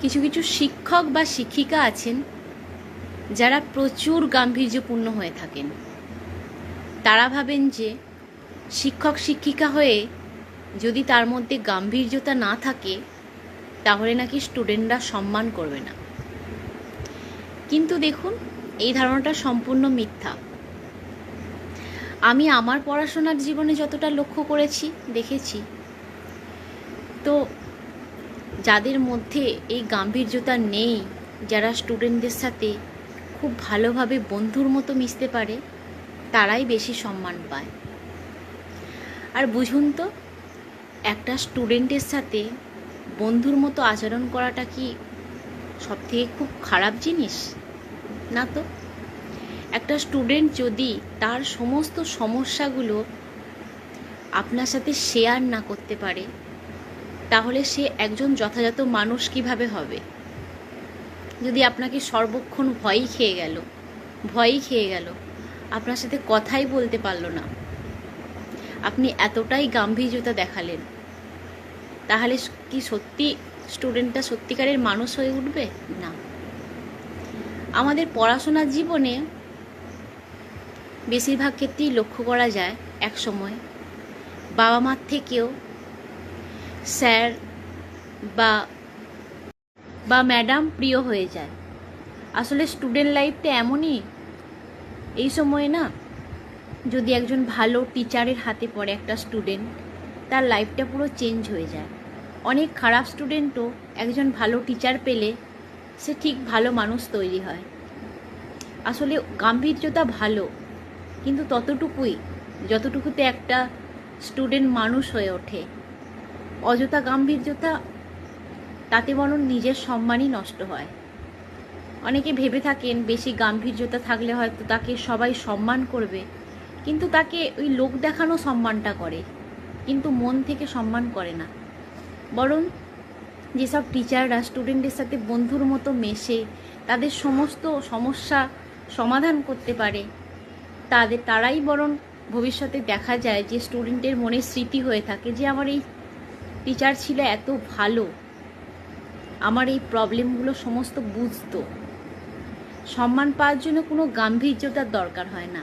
কিছু কিছু শিক্ষক বা শিক্ষিকা আছেন যারা প্রচুর গাম্ভীর্যপূর্ণ হয়ে থাকেন। তারা ভাবেন যে শিক্ষক, শিক্ষিকা হয়ে যদি তার মধ্যে গাম্ভীর্যতা না থাকে, তাহলে নাকি স্টুডেন্টরা সম্মান করবে না। কিন্তু দেখুন, এই ধারণাটা সম্পূর্ণ মিথ্যা। আমি আমার পড়াশোনার জীবনে যতটা লক্ষ্য করেছি, দেখেছি। তো যাদের মধ্যে এই গাম্ভীর্যতা নেই, যারা স্টুডেন্টদের সাথে খুব ভালোভাবে বন্ধুর মতো মিশতে পারে, তারাই বেশি সম্মান পায়। আর বুঝুন তো, একটা স্টুডেন্টের সাথে বন্ধুর মতো আচরণ করাটা কি সবথেকে খুব খারাপ জিনিস? না তো? একটা স্টুডেন্ট যদি তার সমস্ত সমস্যাগুলো আপনার সাথে শেয়ার না করতে পারে তাহলে সে একজন যথাযথ মানুষ কীভাবে হবে? যদি আপনাকে সর্বক্ষণ ভয়ই খেয়ে গেল, ভয়ই খেয়ে গেল, আপনার সাথে কথাই বলতে পারল না। আপনি এতটাই গাম্ভীর্যতা দেখালেন। তাহলে কি সত্যি স্টুডেন্টটা সত্যিকারের মানুষ হয়ে উঠবে? না। আমাদের পড়াশোনার জীবনে বেশিরভাগ ক্ষেত্রেই লক্ষ্য করা যায় এক সময় বাবা মার থেকেও স্যার বা বা ম্যাডাম প্রিয় হয়ে যায়। আসলে স্টুডেন্ট লাইফটা এমনই, এই সময়ে না, যদি একজন ভালো টিচারের হাতে পড়ে একটা স্টুডেন্ট, তার লাইফটা পুরো চেঞ্জ হয়ে যায়। অনেক খারাপ স্টুডেন্টও একজন ভালো টিচার পেলে সে ঠিক ভালো মানুষ তৈরি হয়। আসলে গাম্ভীর্যতা ভালো, কিন্তু ততটুকুই, যতটুকুতে একটা স্টুডেন্ট মানুষ হয়ে ওঠে। অযথা গাম্ভীর্যতা, তাতে বরং নিজের সম্মানই নষ্ট হয়। অনেকে ভেবে থাকেন বেশি গাম্ভীর্যতা থাকলে হয়তো তাকে সবাই সম্মান করবে, কিন্তু তাকে ওই লোক দেখানো সম্মানটা করে, কিন্তু মন থেকে সম্মান করে না। বরং যেসব টিচাররা স্টুডেন্টের সাথে বন্ধুর মতো মেশে, তাদের সমস্ত সমস্যা সমাধান করতে পারে, তাদের, তারাই বরং ভবিষ্যতে দেখা যায় যে স্টুডেন্টের মনে স্মৃতি হয়ে থাকে যে আমার এই টিচার ছিল এত ভালো। আমার এই প্রবলেমগুলো সমস্ত বুঝতো। সম্মান পাওয়ার জন্য কোনো গাম্ভীর্যতার দরকার হয় না।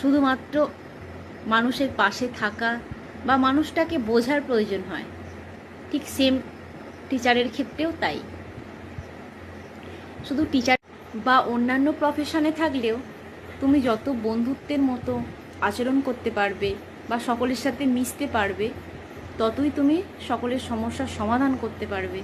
শুধুমাত্র মানুষের পাশে থাকা বা মানুষটাকে বোঝার প্রয়োজন হয়। ঠিক সেম টিচারের ক্ষেত্রেও তাই। শুধু টিচার বা অন্যান্য প্রফেশনে থাকলেও তুমি যত বন্ধুত্বের মতো আচরণ করতে পারবে বা সকলের সাথে মিশতে পারবে ততই তুমি সকলের সমস্যার সমাধান করতে পারবে।